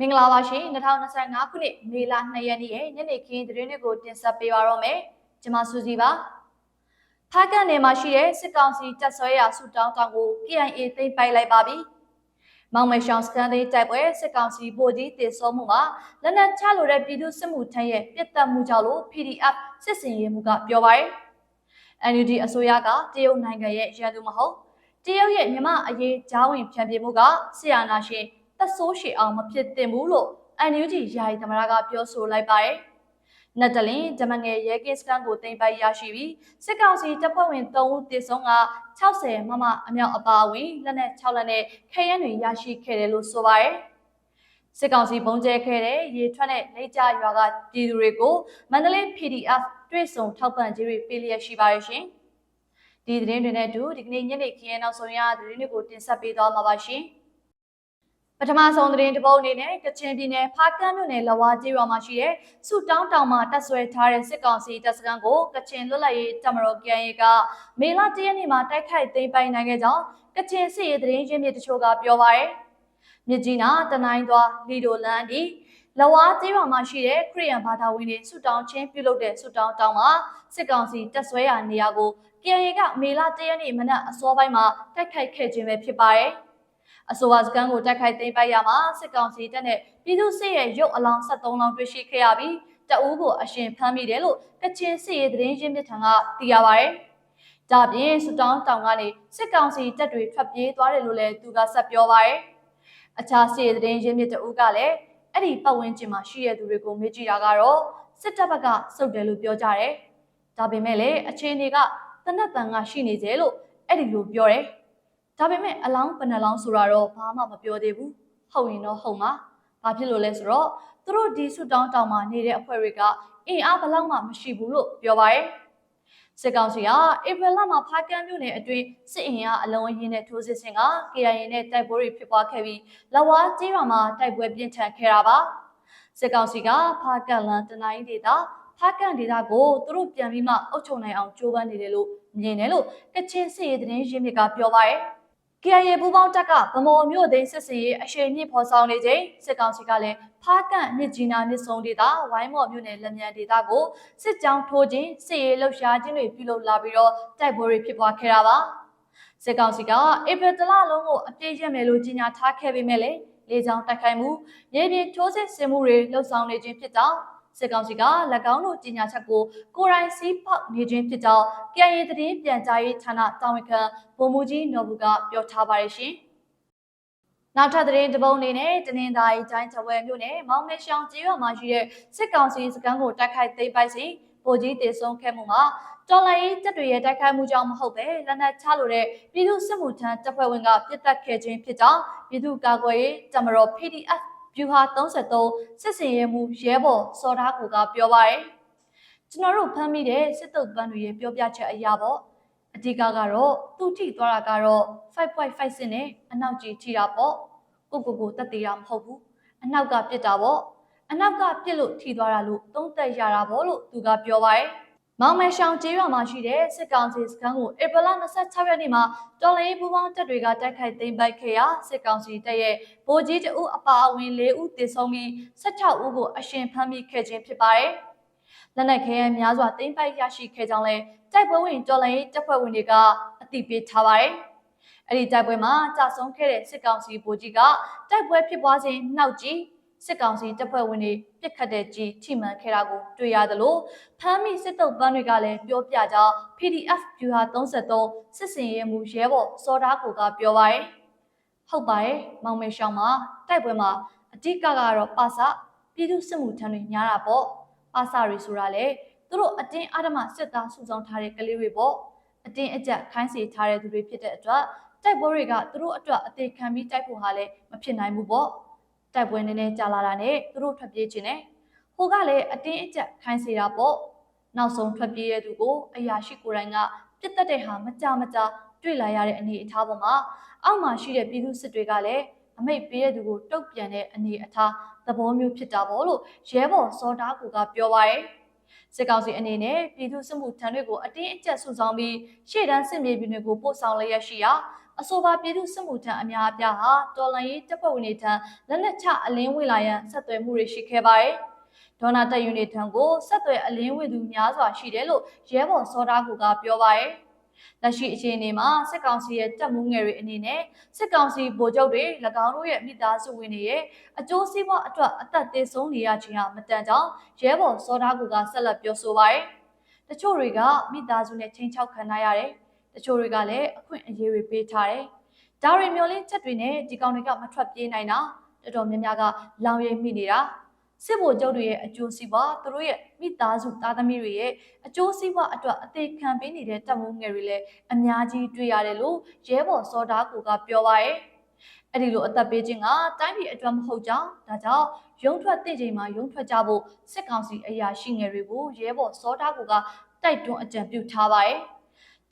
မင်္ဂလာပါရှင်2025ခုနှစ်မေလ2ရက်နေ့ရဲ့ညနေခင်းသတင်းတွေကိုတင်ဆက်ပေးပါတော့မယ်ကျွန်မစူစီပါဖားကန်နယ်မှာရှိတဲ့စစ်ကောင်စီတပ်ဆွဲရာဆူတောင်းတောင်ကို KIA သိမ်းပိုက်လိုက်ပါပြီမောင်မဲရှောင်းစကန်သေးတိုက်ပွဲစစ်ကောင်စီဗိုလ်ကြီးတည်ဆုံမှုမှာလက်နက်ချလိုတဲ့ပြည်သူစစ်မှုထမ်းရဲ့ပြစ်တက်မှုကြောင့်လို့ PDF စစ်စင်ရေးမှုကပြောပါတယ် NUD အစိုးရကတရုတ်နိုင်ငံရဲ့ရန်သူမဟုတ်တရုတ်ရဲ့မြမအရေးဂျားဝင်ဖြန့်ပြေမှုကဆီယာနာရှင် သက်ဆိုးရှည်အောင်မဖြစ်သင့်ဘူးလို့ NUG ယာယီသမရကပြောဆိုလိုက်ပါတယ်။နတ်တလင်ဂျမငယ်ရဲကင်းစကန်ကိုတင်ပိုက်ရရှိပြီးစစ်ကောင်စီတပ်ဖွဲ့ဝင်3ဦးတည်ဆုံးက60မမအမြောက်အပါအဝင်လက်နက်6လက်နဲ့ခဲယမ်းတွေရရှိခဲ့တယ်လို့ဆိုပါတယ်။စစ်ကောင်စီဘုံကျဲခဲ့တဲ့ရေထွက်တဲ့နေကြရွာကပြည်သူတွေကိုမန္တလေး PDF တွေ့ဆုံထောက်ပံ့ကြေးတွေပေးလျက်ရှိပါရရှင်။ဒီသတင်းတွေနဲ့အတူဒီကနေ့ညနေခင်းနောက်ဆုံးရသတင်းတွေကိုတင်ဆက်ပေးသွားမှာပါရှင်။ ပထမဆုံးသတင်းတစ်ပုဒ်အနေနဲ့ကချင်ပြည်နယ်ဖားကန့်မြို့နယ်လဝါကျေးရွာမှာရှိတဲ့စုတောင်းတောင်မှာတပ်ဆွဲထားတဲ့စစ်ကောင်စီတပ်စခန်းကိုကချင်လွတ်လပ်ရေးတပ်မတော် KIA ကမေလ၁ရက်နေ့မှာတိုက်ခိုက်သိမ်းပိုက်နိုင်ခဲ့ကြောင်းကချင်စစ်ရေးသတင်းရင်းမြစ်တချို့ကပြောပါရယ်မြစ်ကြီးနားတနိုင်းသွားလီဒိုလန်ဒီလဝါကျေးရွာမှာရှိတဲ့ခရီးယန်ဘာသာဝင်တွေစုတောင်းချင်းပြုလုပ်တဲ့စုတောင်းတောင်မှာစစ်ကောင်စီတပ်ဆွဲရာနေရာကို KIA ကမေလ၁ရက်နေ့မနက်အစောပိုင်းမှာတိုက်ခိုက်ခဲ့ခြင်းပဲဖြစ်ပါတယ်။ အဆိုပါစကန်ကိုတိုက်ခိုက်သိမ်းပိုက်ရမှာစစ်ကောင်စီတပ်နဲ့ပြည်သူစစ်ရဲ့ရုပ်အလောင်း73လောင်းတွေ့ရှိခဲ့ရပြီးတအူးကိုအရှင်ဖမ်းမိတယ်လို့ကချင်စစ်ရေးသတင်းရင်းမြစ်ထံကသိရပါဗျ။ဒါပြင်စတောင်းတောင်ကနေစစ်ကောင်စီတပ်တွေထွက်ပြေးသွားတယ်လို့လည်းသူကဆက်ပြောပါဗျ။အခြားစစ်ရေးသတင်းရင်းမြစ်တအူးကလည်းအဲ့ဒီပတ်ဝန်းကျင်မှာရှိရသူတွေကိုမေးကြည့်တာကတော့စစ်တပ်ဘက်ကစုပ်တယ်လို့ပြောကြတယ်။ဒါပေမဲ့လည်းအခြေအနေကတနက်တန်ကရှိနေသေးလို့အဲ့ဒီလိုပြောတယ်။ ဒါပေမဲ့အလောင်းဘယ်နှလောင်းဆိုတာတော့ဘာမှမပြောသေးဘူးဟုတ်ရင်တော့ဟုတ်မှာဘာဖြစ်လို့လဲဆိုတော့သူတို့ဒီဆွတောင်းတောင်မှာနေတဲ့အဖွဲ့တွေကအင်အားဘလောက်မှမရှိဘူးလို့ပြောပါရယ်စစ်ကောင်စီကဧပြီလမှာဖားကန်းမြို့နယ်အတွင်းစစ်အင်အားအလုံးအင်းနဲ့ထိုးစစ်ဆင်က KIA နဲ့တိုက်ပွဲတွေဖြစ်ပွားခဲ့ပြီးလဝါကျေးရွာမှာတိုက်ပွဲပြင်းထန်ခဲ့တာပါစစ်ကောင်စီကဖားကန်းလန်တနိုင်းဒေသဖားကန့်ဒေသကိုသူတို့ပြန်ပြီးမှအုပ်ချုပ်နိုင်အောင်ကြိုးပမ်းနေတယ်လို့မြင်တယ်လို့ကချင်စစ်ရေးသတင်းရင်းမြစ်ကပြောပါရယ် KIA ပူးပေါင်းတပ်ကဗမော်မြို့သိမ်းစစ်စင်ရေးအရှိန်မြင့်ဖော်ဆောင်နေချိန်စစ်ကောင်စီကလည်းဖားကန့်မြစ်ကြီးနားမြစ်ဆုံဒေသဝိုင်းမော်မြို့နယ်လက်မြန်ဒေသကိုစစ်ကြောင်းထိုးခြင်းစစ်ရေးလှုပ်ရှားခြင်းတွေပြုလုပ်လာပြီးတော့တိုက်ပွဲတွေဖြစ်ပွားခဲ့တာပါစစ်ကောင်စီကဧပြီလလုံးကိုအပြည့်ရမယ်လို့ကြေညာထားခဲ့ပေမဲ့လည်းလေကြောင်းတိုက်ခိုက်မှုမြေပြင်ထိုးစစ်ဆင်မှုတွေလှုပ်ဆောင်နေခြင်းဖြစ်ကြောင်း စစ်ကောင်စီက၎င်းတို့ကြီးညာချက်ကိုကိုရိုင်းစီးပေါက်နေခြင်းဖြစ်ကြောင်း KIA သတင်းပြန်ကြားရေးဌာနတာဝန်ခံဗိုလ်မှူးကြီးနော်ဘူးကပြောထားပါတယ်ရှင်။နောက်ထပ်သတင်းတပုတ်အနေနဲ့တနင်္သာရီတိုင်းချဝဲမြို့နယ်မောင်မဲရှောင်းကျေးရွာမှာရှိတဲ့စစ်ကောင်စီစခန်းကိုတိုက်ခိုက်သိမ်းပိုက်စဉ်ဗိုလ်ကြီးတေဆုံးခဲ့မှုမှာတော်လိုင်းတပ်တွေရဲ့တိုက်ခိုက်မှုကြောင့်မဟုတ်ပဲလက်နက်ချလို့တဲ့ပြည်သူစစ်မှုထမ်းတပ်ဖွဲ့ဝင်ကပြစ်တက်ခဲ့ခြင်းဖြစ်ကြောင်းပြည်သူ့ကာကွယ်ရေးတမတော် PDF ဗျူဟာ33စစ်စင်ရဲမှုရဲဘော်စော်သားကိုကပြောပါရယ်ကျွန်တော်တို့ဖမ်းမိတဲ့စစ်တုပ်ပန်းတွေရဲ့ပြောပြချက်အရာပေါ့အဓိကကတော့သူထိသွားတာကတော့5.5စင်နဲ့အနောက်ကြီးထိတာပေါ့ကိုကိုကိုတက်သေးတာမဟုတ်ဘူးအနောက်ကပြစ်တာပေါ့အနောက်ကပြစ်လို့ထိသွားတာလို့သုံးသက်ရတာပေါ့လို့သူကပြောပါရယ် မောင်မဲရှောင်းကျေးရွာမှာရှိတဲ့စစ်ကောင်စီစခန်းကိုဧပြီလ26ရက်နေ့မှာတော်လိုင်းပူပေါင်းတပ်တွေကတိုက်ခိုက်သိမ်းပိုက်ခဲ့ရာစစ်ကောင်စီတပ်ရဲ့ဗိုလ်ကြီးတအုပ်အပါအဝင်၄ဦးသေဆုံးပြီး16ဦးကိုအရှင်ဖမ်းမိခဲ့ခြင်းဖြစ်ပါတယ်။လက်နက်ခဲယမ်းများစွာသိမ်းပိုက်ရရှိခဲ့ကြောင်းလည်းတိုက်ပွဲဝင်တော်လိုင်းတပ်ဖွဲ့ဝင်တွေကအသိပေးထားပါတယ်။အဲ့ဒီတိုက်ပွဲမှာကြာဆုံးခဲ့တဲ့စစ်ကောင်စီဗိုလ်ကြီးကတိုက်ပွဲဖြစ်ပွားစဉ်နှောက်ကြီး စစ်ကောင်စီတပ်ဖွဲ့ဝင်တွေပြစ်ခတ်တဲ့ကြီးထိမှန်ခဲ့တာကိုတွေ့ရသလိုဖမ်းမိစစ်တုပ်ပန်းတွေကလည်းပြောပြကြောင်း PDF ဗျူဟာ33စစ်စင်ရဲမှုရဲဘော်စော်သားကိုကပြောပါရယ်ဟုတ်ပါရဲ့မောင်မေရှောင်းမှာတိုက်ပွဲမှာအတိကကတော့ပါစပြည်သူစစ်မှုထမ်းတွေများတာပေါ့ပါစတွေဆိုတာလေသူတို့အတင်းအဓမ္မစစ်သားစုဆောင်ထားတဲ့ကလေးတွေပေါ့အတင်းအကျပ်ခိုင်းစေထားတဲ့သူတွေဖြစ်တဲ့အတွက်တိုက်ပွဲတွေကသူတို့အတွက်အသေးခံပြီးတိုက်ဖို့ဟာလည်းမဖြစ်နိုင်ဘူးပေါ့ တိုက်ပွဲနည်းနည်းကြာလာတာနဲ့သူတို့ထွက်ပြေးခြင်းနဲ့ဟိုကလည်းအတင်းအကျပ်ခိုင်းစေတာပေါ့နောက်ဆုံးထွက်ပြေးတဲ့သူကိုအရာရှိကိုယ်တိုင်ကပြစ်တက်တဲ့ဟာမကြမကြတွေ့လာရတဲ့အနေအထားပေါ်မှာအောက်မှာရှိတဲ့ပြည်သူစစ်တွေကလည်းအမိတ်ပေးတဲ့သူကိုတုတ်ပြန်တဲ့အနေအထားသဘောမျိုးဖြစ်တာပေါ့လို့ရဲဘော်စောတာကူကပြောပါရယ်စစ်ကောင်စီအနေနဲ့ပြည်သူစစ်မှုထမ်းတွေကိုအတင်းအကျပ်စုဆောင်ပြီးရှေ့တန်းစစ်မြေပြင်တွေကိုပို့ဆောင်လျက်ရှိရာ အဆိုပါပြည်သူစစ်မှုထမ်းအများအပြားဟာတော်လှန်ရေးတပ်ဖွဲ့ဝင်တွေထံလက်နက်ချအလင်းဝင်လာရန်ဆက်သွယ်မှုတွေရှိခဲ့ပါတယ်။ဒေါနာတက်ယူနီထံကိုဆက်သွယ်အလင်းဝင်သူများစွာရှိတယ်လို့ရဲဘော်စောသားကူကပြောပါတယ်။လက်ရှိအခြေအနေမှာစစ်ကောင်စီရဲ့တပ်မှုငယ်တွေအနေနဲ့စစ်ကောင်စီဗိုလ်ချုပ်တွေ၎င်းတို့ရဲ့မိသားစုဝင်တွေရဲ့အကျိုးစီးပွားအတွက်အသက်သေဆုံးနေရခြင်းဟာမတန်ကြောင်းရဲဘော်စောသားကူကဆက်လက်ပြောဆိုပါတယ်။တချို့တွေကမိသားစုနဲ့ချင်းချောက်ခံရရတယ်။ တချို့တွေကလည်းအခွင့်အရေးတွေပေးထားတယ်။ဒါတွေမျိုးလင်းချက်တွေနဲ့ဒီကောင်တွေကမထွက်ပြေးနိုင်တာတော်တော်များများကလောင်ရိပ်မိနေတာစစ်ဗိုလ်ချုပ်တွေရဲ့အကျိုးစီးပွားသူတို့ရဲ့မိသားစုသားသမီးတွေရဲ့အကျိုးစီးပွားအတွက်အသေးခံပေးနေတဲ့တပ်မှုငယ်တွေလည်းအများကြီးတွေ့ရတယ်လို့ရဲဘော်စောသားကူကပြောပါရဲ့အဲ့ဒီလိုအသက်ပေးခြင်းကတိုင်းပြည်အတွက်မဟုတ်ကြောင်းဒါကြောင့်ရုံထွက်တဲ့ချိန်မှာရုံထွက်ကြဖို့စစ်ကောင်စီအရာရှိငယ်တွေကိုရဲဘော်စောသားကူကတိုက်တွန်းအကြံပြုထားပါရဲ့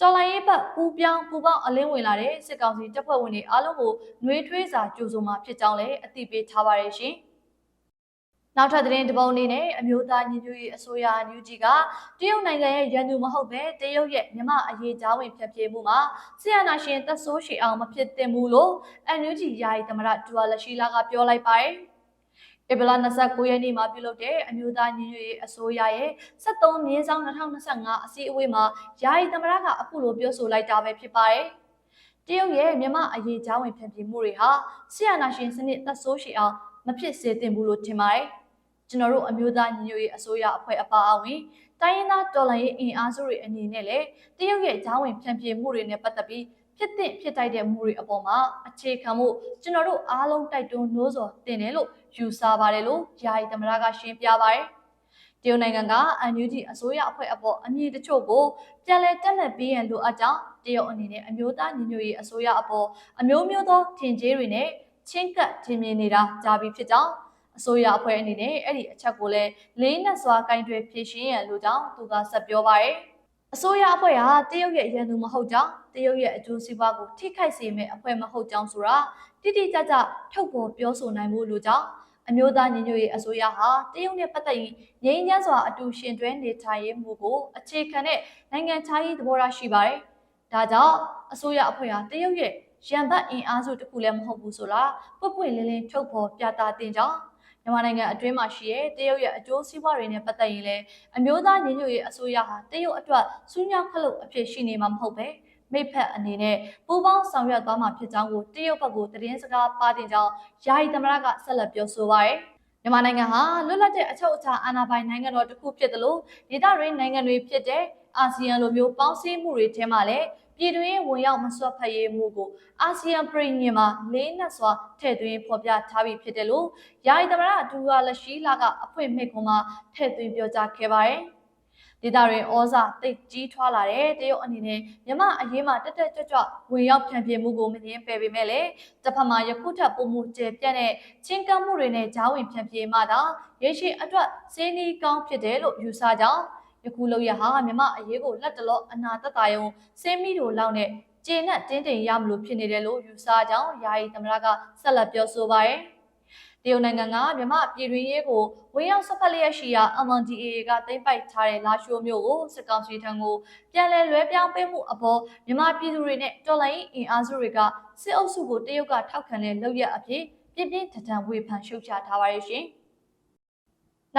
တော်လိုင်းရေးဘက်ပူပြောင်းပူပေါင်းအလင်းဝင်လာတဲ့စစ်ကောင်စီတပ်ဖွဲ့ဝင်တွေအားလုံးကိုနှွေးထွေးစာကြိုဆိုမှာဖြစ်ကြောင်းလည်းအသိပေးထားပါရဲ့ရှင်။နောက်ထပ်သတင်းတစ်ပုဒ်အနေနဲ့အမျိုးသားညီညွတ်ရေးအစိုးရအန်ယူဂျီကတရုတ်နိုင်ငံရဲ့ရန်သူမဟုတ်ပဲတရုတ်ရဲ့မြမအရေးကြားဝင်ဖျက်ပြေးမှုမှာဆီယနာရှင်သက်ဆိုးရှည်အောင်မဖြစ်သင့်ဘူးလို့အန်ယူဂျီယာယီသမရဒူဝါလက်ရှိလာကပြောလိုက်ပါတယ်။ ဧပြီလ29ရက်နေ့မှာပြုလုပ်တဲ့အမျိုးသားညီညွတ်ရေးအစိုးရရဲ့73မြင်းဆောင်2025အစည်းအဝေးမှာယာယီသမရကအခုလိုပြောဆိုလိုက်တာပဲဖြစ်ပါတယ်။တရုတ်ရဲ့မြမအရေးကြားဝင်ဖျက်ပြေးမှုတွေဟာဆီယနာရှင်စနစ်သက်ဆိုးရှည်အောင်မဖြစ်စေသင့်ဘူးလို့ထင်ပါတယ်။ကျွန်တော်တို့အမျိုးသားညီညွတ်ရေးအစိုးရအဖွဲ့အပါအဝင်တိုင်းရင်းသားတော်လှန်ရေးအင်အားစုတွေအနေနဲ့လည်းတရုတ်ရဲ့ဂျားဝင်ဖြန့်ပြေမှုတွေနဲ့ပတ်သက်ပြီးဖြစ်တဲ့ဖြစ်တိုက်တဲ့မှုတွေအပေါ်မှာအခြေခံမှုကျွန်တော်တို့အားလုံးတိုက်တွန်းနှိုးဆော်တင်တယ်လို့ ယူဆပါတယ်လို့ယာယီသမရကရှင်းပြပါတယ်။တရုတ်နိုင်ငံကအန်ယူဂျီအစိုးရအဖွဲ့အပေါ်အမည်တချို့ကိုပြန်လည်တက်လက်ပေးရန်လိုအပ်ကြောင်းတရုတ်အနေနဲ့အမျိုးသားညီညွတ်ရေးအစိုးရအပေါ်အမျိုးမျိုးသောထင်ကြေးတွေနဲ့ချင်းကပ်ထင်မြင်နေတာကြားပြီးဖြစ်ကြောင်းအစိုးရအဖွဲ့အနေနဲ့အဲ့ဒီအချက်ကိုလည်းလေးနက်စွာကင်တွယ်ဖြည့်ရှင်းရန်လိုကြောင်းသူကဆက်ပြောပါရယ်အစိုးရအဖွဲ့ဟာတရုတ်ရဲ့ရန်သူမဟုတ်ကြောင်းတရုတ်ရဲ့အကျိုးစီးပွားကိုထိခိုက်စေမယ့်အဖွဲ့မဟုတ်ကြောင်းဆိုတာတိတိကျကျထုတ်ဖော်ပြောဆိုနိုင်ဖို့လိုကြောင်း အမျိုးသားညီညွတ်ရေးအစိုးရဟာတရုတ်နဲ့ပတ်သက်ရင်ငြိမ်းချမ်းစွာအတူရှင်တွဲနေထိုင်ရေးမှုကိုအခြေခံတဲ့နိုင်ငံခြားရေးသဘောထားရှိပါတယ်။ဒါကြောင့်အစိုးရအဖွဲ့ဟာတရုတ်ရဲ့ရန်ဘတ်အင်အားစုတစ်ခုလည်းမဟုတ်ဘူးဆိုလားပွပွင့်လင်းလင်းထုတ်ဖော်ပြသတင်ကြောင်းမြန်မာနိုင်ငံအတွင်းမှာရှိတဲ့တရုတ်ရဲ့အကျိုးစီးပွားတွေနဲ့ပတ်သက်ရင်လည်းအမျိုးသားညီညွတ်ရေးအစိုးရဟာတရုတ်အတွက်စူးညောက်ခလုတ်အဖြစ်ရှိနေမှာမဟုတ်ပဲ မိဖက်အနေနဲ့ပူပေါင်းဆောင်ရွက်သွားမှာဖြစ်ကြောင်းကိုတရုတ်ဘက်ကိုသတင်းစကားပါတင်ကြောင်းယာယီသမရကဆက်လက်ပြောဆိုပါရယ်မြန်မာနိုင်ငံဟာလွတ်လပ်တဲ့အချုပ်အခြာအာဏာပိုင်နိုင်ငံတော်တစ်ခုဖြစ်တယ်လို့ဒေသတွင်းနိုင်ငံတွေဖြစ်တဲ့အာဆီယံလိုမျိုးပေါင်းစည်းမှုတွေထဲမှာလည်းပြည်တွင်းဝင်ရောက်မစွက်ဖက်ရေးမှုကိုအာဆီယံပြည်ညင်မှာလေးနက်စွာထည့်သွင်းဖော်ပြထားပြီးဖြစ်တယ်လို့ယာယီသမရဒူဝါလက်ရှိလာကအဖွင့်မိခွန်မှာထည့်သွင်းပြောကြားခဲ့ပါတယ်။ ဒေသတွင်ဩဇာတိတ်ကြီးထွားလာတဲ့တရုတ်အနေနဲ့မြမအရေးမှာတက်တက်ကြွကြွဝင်ရောက်ဖြန့်ပြမှုကိုမငင်းပယ်ပေမဲ့လည်းတစ်ဖက်မှာယခုထပ်ပုံမှုကျပြန့်တဲ့ချင်းကပ်မှုတွေနဲ့ဂျားဝင်ဖြန့်ပြမှသာရေရှည်အတွက်စင်းနီးကောင်းဖြစ်တယ်လို့ယူဆကြောင်းယခုလောက်ရဟာမြမအရေးကိုလက်တလောအနာတတယုံစင်းမီတို့လောက်နဲ့ကျေနပ်တင်းတိမ်ရမလို့ဖြစ်နေတယ်လို့ယူဆကြောင်းယာယီသမရကဆက်လက်ပြောဆိုပါရယ် တရုတ်နိုင်ငံကမြမပြည်တွင်းရေးကိုဝင်းရောက်ဆက်ဖက်လျက်ရှိရာ MNDAA ကတိမ့်ပိုက်ထားတဲ့လာရှိုးမျိုးကိုစစ်ကောင်စီထံကိုပြန်လည်လွှဲပြောင်းပေးမှုအပေါ်မြမပြည်သူတွေနဲ့တော်လိုင်းအင်အားစုတွေကစစ်အုပ်စုကိုတရုတ်ကထောက်ခံတဲ့လုပ်ရအဖြစ်ပြင်းပြင်းထန်ထန်ဝေဖန်ရှုတ်ချထားပါရရှင်။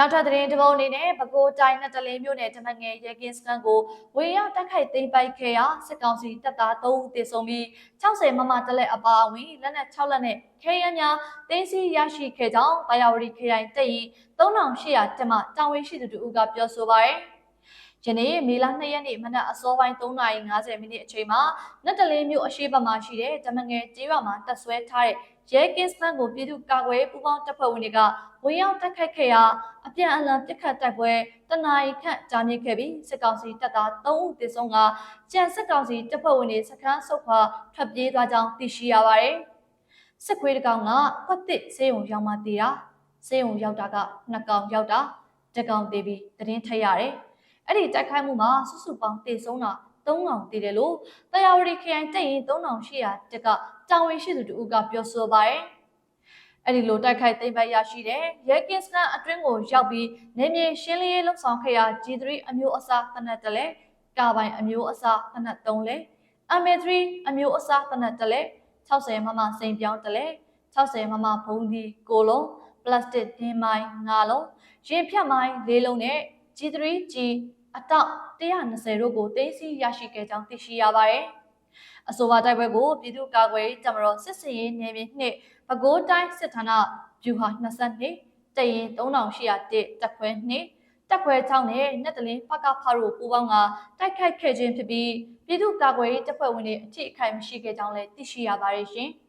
နောက်ထပ်သတင်းတစ်ပုဒ်အနေနဲ့ပဲခူးတိုင်းနဲ့တလင်းမြို့နယ်တမငယ်ရဲကင်းစကန်ကိုဝေရောက်တိုက်ခိုက်သိမ်းပိုက်ခဲ့ရာစစ်ကောင်စီတပ်သား3ဦးသေဆုံးပြီး60မမတလက်အပါအဝင်လက်နက်6လက်နဲ့ခဲယမ်းများသိမ်းဆည်းရရှိခဲ့ကြောင်းဘာယာဝတီခရိုင်တပ်ရင်3800တက်မှတာဝန်ရှိသူတို့ကပြောဆိုပါရယ်ယနေ့မေလ2ရက်နေ့မနက်အစောပိုင်း3:50မိနစ်အချိန်မှာနတ်တလင်းမြို့အရှိတ်ဘက်မှာရှိတဲ့တမငယ်ကျေးရွာမှာတပ်ဆွဲထားတဲ့ ရဲကင်းစကန်ကိုပြည်သူ့ကာကွယ်ပူးပေါင်းတပ်ဖွဲ့ဝင်တွေကဝင်ရောက်တိုက်ခိုက်ခဲ့ရာအပြန်အလှန်ပစ်ခတ်တိုက်ပွဲတနအီခန့်ကြာမြင့်ခဲ့ပြီးစစ်ကောင်စီတပ်သား3ဦးသေဆုံးကကြံစစ်ကောင်စီတပ်ဖွဲ့ဝင်တွေစခန်းဆုတ်ခွာထွက်ပြေးသွားကြောင်းသိရှိရပါတယ်။စစ်ခွေးတကောင်ကကွက်တစ်ဆေးုံရောက်မှတည်တာဆေးုံရောက်တာကနှစ်ကောင်ရောက်တာတစ်ကောင်တည်ပြီးတရင်ထက်ရတယ်။အဲ့ဒီတိုက်ခိုက်မှုမှာစုစုပေါင်းသေဆုံးတာ 3000တည်တယ်လို့တရားဝတီခရိုင်တပ်ရင်3800တက်ကတာဝန်ရှိသူတို့ကပြောဆိုပါတယ်။အဲ့ဒီလိုတိုက်ခိုက်သိမ်းပိုက်ရရှိတဲ့ရဲကင်းစကန်အတွင်းကိုရောက်ပြီးနေမြေရှင်းလင်းရေးလှုပ်ဆောင်ခဲ့ရာ G3 အမျိုးအစားဖနက်တလဲကာပိုင်အမျိုးအစားဖနက်3လဲ MA3 အမျိုးအစားတနက်တလဲ60မမစိန်ပြောင်းတလဲ60မမဘုံဒီကိုလုံးပလတ်စတစ်ဒင်းမိုင်း9လုံးရင်ဖြတ်မိုင်း4လုံးနဲ့ G3G အတောက်120တို့ကိုသိသိရရှိခဲ့ကြောင်းသိရှိရပါတယ်။အဆိုပါတိုက်ပွဲကိုပြည်သူ့ကာကွယ်ရေးတပ်မတော်စစ်စင်ရေးနယ်မြေနှင့်ပဲခူးတိုင်းစစ်ဌာနဗျူဟာ22တရင်3801တပ်ခွဲ2တက်ခွဲ6နဲ့နက်တလင်းဖကဖတို့ပူးပေါင်းကတိုက်ခိုက်ခဲ့ခြင်းဖြစ်ပြီးပြည်သူ့ကာကွယ်ရေးတပ်ဖွဲ့ဝင်တွေအထိအခိုက်မရှိခဲ့ကြောင်းလည်းသိရှိရပါတယ်ရှင်။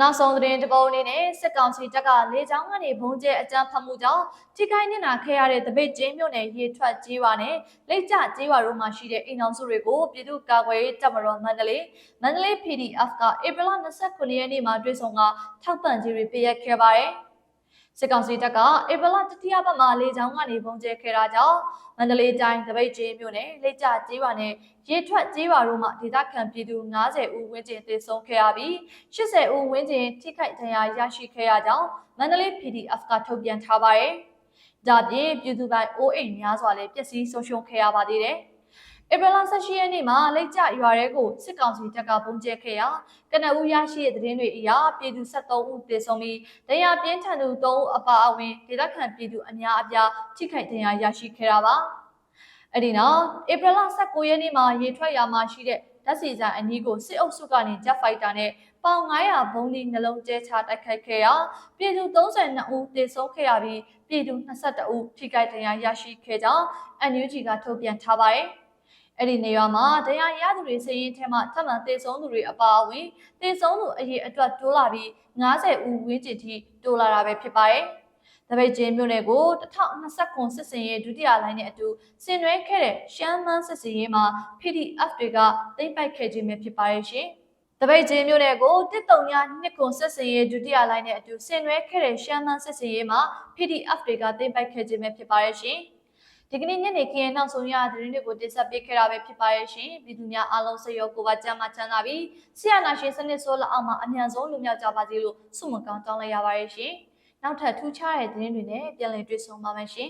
နောက်ဆုံးသတင်းတစ်ပုဒ်အနေနဲ့စစ်ကောင်စီတပ်ကလေကြောင်းကနေဘုံကျဲအကြမ်းဖက်မှုကြောင့်ထိခိုက်နစ်နာခဲ့ရတဲ့တပိတ်ကျင်းမြို့နယ်ရေထွက်ကြီးဝါနဲ့လက်ကျကြီးဝါတို့မှာရှိတဲ့အိမ်အောင်စုတွေကိုပြည်သူ့ကာကွယ်ရေးတပ်မတော်မန္တလေးမန္တလေး PDF ကဧပြီလ29ရက်နေ့မှာတွေ့ဆုံကထောက်ပံ့ကြေးတွေပေးအပ်ခဲ့ပါတယ်။ စစ်ကောင်စီတပ်ကဧပြီလတတိယပတ်မှာလေကြောင်းကနေပုံကျဲခဲ့တာကြောင့်မန္တလေးတိုင်းတပိတ်ကျေးမြို့နယ်လက်ကျကျေးရွာနဲ့ရေထွက်ကျေးရွာတို့မှာဒေသခံပြည်သူ90ဦးဝန်းကျင်သေဆုံးခဲ့ရပြီး80ဦးဝန်းကျင်ထိခိုက်ဒဏ်ရာရရှိခဲ့ရကြောင်းမန္တလေး PDF ကထုတ်ပြန်ထားပါတယ်။ဒါပြင်ပြည်သူပိုင်းအိုးအိမ်များစွာလည်းပျက်စီးဆုံးရှုံးခဲ့ရပါသေးတယ်။ ဧပြီလ18ရက်နေ့မှာလက်ကျရွာရဲကိုစစ်ကောင်စီတပ်ကပုံကျဲခဲ့ရာကနဦးရရှိတဲ့သတင်းတွေအရပြည်သူ73ဦးသေဆုံးပြီးတရားပြင်းထန်သူ3ဦးအပါအဝင်ဒေသခံပြည်သူအများအပြားထိခိုက်ဒဏ်ရာရရှိခဲ့တာပါ။အဲ့ဒီနောက်ဧပြီလ19ရက်နေ့မှာရေထွက်ရာမှာရှိတဲ့ဓာတ်ဆီဆိုင်အနီးကိုစစ်အုပ်စုကနေဂျက်ဖိုက်တာနဲ့ပေါင်900ဘုံဒီနှလုံးကျဲချတိုက်ခိုက်ခဲ့ရာပြည်သူ32ဦးသေဆုံးခဲ့ရပြီးပြည်သူ22ဦးထိခိုက်ဒဏ်ရာရရှိခဲ့ကြောင်း NUG ကထုတ်ပြန်ထားပါတယ်။ အဲ့ဒီနေရာမှာတရားရသူတွေစည်ရင်ထဲမှာထပ်မံတေဆုံးသူတွေအပါအဝင်တေဆုံးသူအရေးအတွက်တိုးလာပြီး90ဦးဝန်းကျင်ထိတိုးလာတာပဲဖြစ်ပါတယ်။တပိတ်ချင်းမြို့နယ်ကို2029စစ်စင်ရေးဒုတိယလိုင်းနဲ့အတူဆင်နွှဲခဲ့တဲ့ရှမ်းမန်းစစ်စင်ရေးမှာ PDF တွေကသိမ့်ပိုက်ခဲ့ခြင်းပဲဖြစ်ပါရဲ့ရှင်။တပိတ်ချင်းမြို့နယ်ကိုတစ်တုံညာနှစ်ခွန်စစ်စင်ရေးဒုတိယလိုင်းနဲ့အတူဆင်နွှဲခဲ့တဲ့ရှမ်းမန်းစစ်စင်ရေးမှာ PDF တွေကသိမ့်ပိုက်ခဲ့ခြင်းပဲဖြစ်ပါရဲ့ရှင်။ ဒီကနေ့ညနေခင်းနောက်ဆုံးရသတင်းတွေကိုတင်ဆက်ပေးခဲ့တာပဲဖြစ်ပါရဲ့ရှင်ပြည်သူများအားလုံးစိတ်ရောကိုယ်ပါကြမ်းမှချမ်းသာပြီးဆရာနာရှင်စနစ်ဆိုးလက်အောက်မှာအမြန်ဆုံးလူမြောက်ကြပါစေလို့ဆုမကောင်းတောင်းလိုက်ရပါရဲ့ရှင်နောက်ထပ်ထူးခြားတဲ့သတင်းတွေနဲ့ပြန်လည်တွေ့ဆုံပါမယ်ရှင်